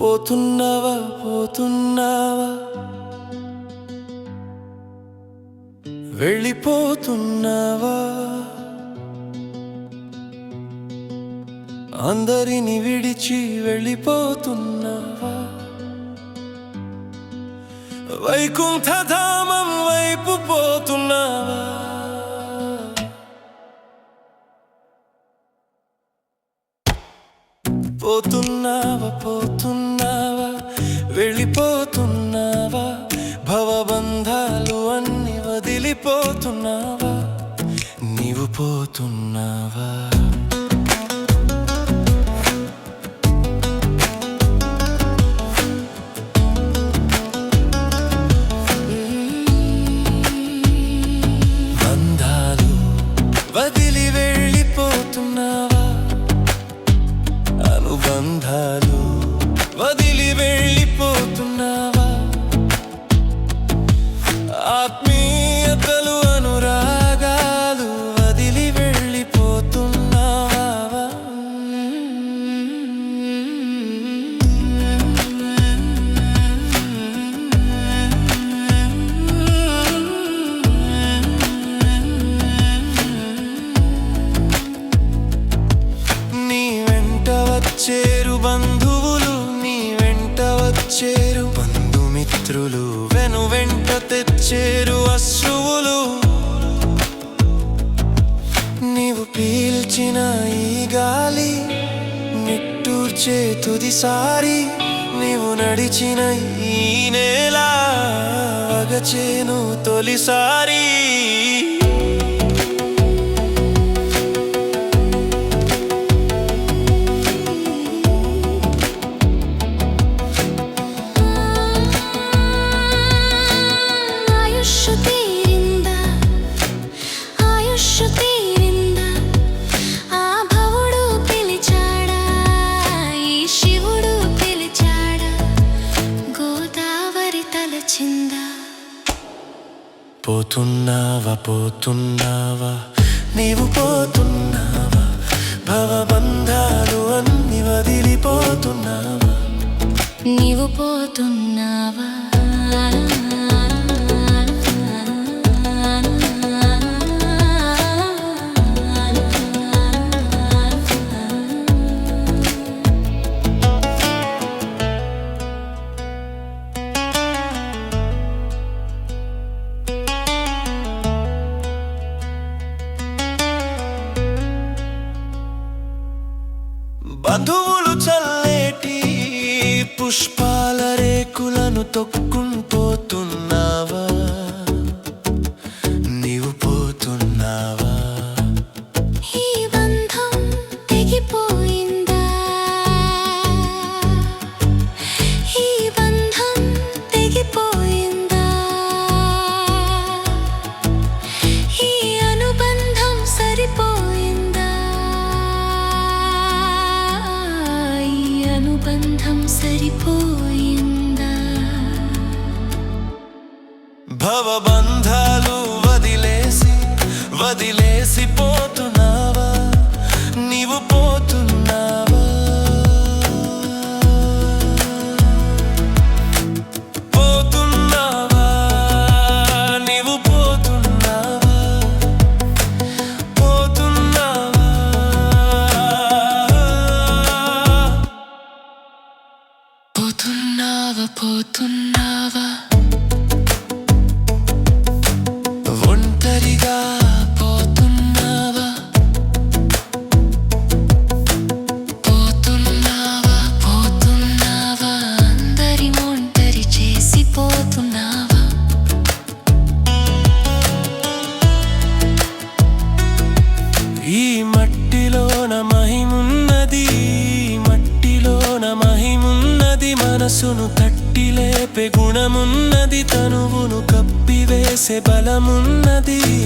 పోతున్నావా పోతున్నావా? వెళ్ళిపోతున్నావా? అందరిని విడిచి వెళ్ళిపోతున్నావా వైకుంఠధామం వైపు పోతున్నావా పోతున్నావా పోతున్నావా వెళ్ళిపోతున్నావా భవబంధాలు అన్ని వదిలిపోతున్నావా నీవు పోతున్నావా? అనుబంధాలు వదిలి వెళ్ళిపోతున్నా. తెచ్చేరు. బంధుమిత్రులు వెను వెంట తెచ్చేరు అశ్రువులు. నీవు పీల్చిన ఈ గాలి నిట్టూర్చే తుదిసారి నీవు నడిచిన ఈ నేల అగచేను తొలిసారి. పోతున్నావా పోతున్నావా? నీవు పోతున్నావా? భవబంధాలు అన్ని వదిలిపోతున్నావా? నీవు పోతున్నావా? వధువులు చల్లేటి పుష్పాల రేకులను తొక్కు భవబంధాలు గుణమున్నది తనువును కప్పివేసే బలమున్నది.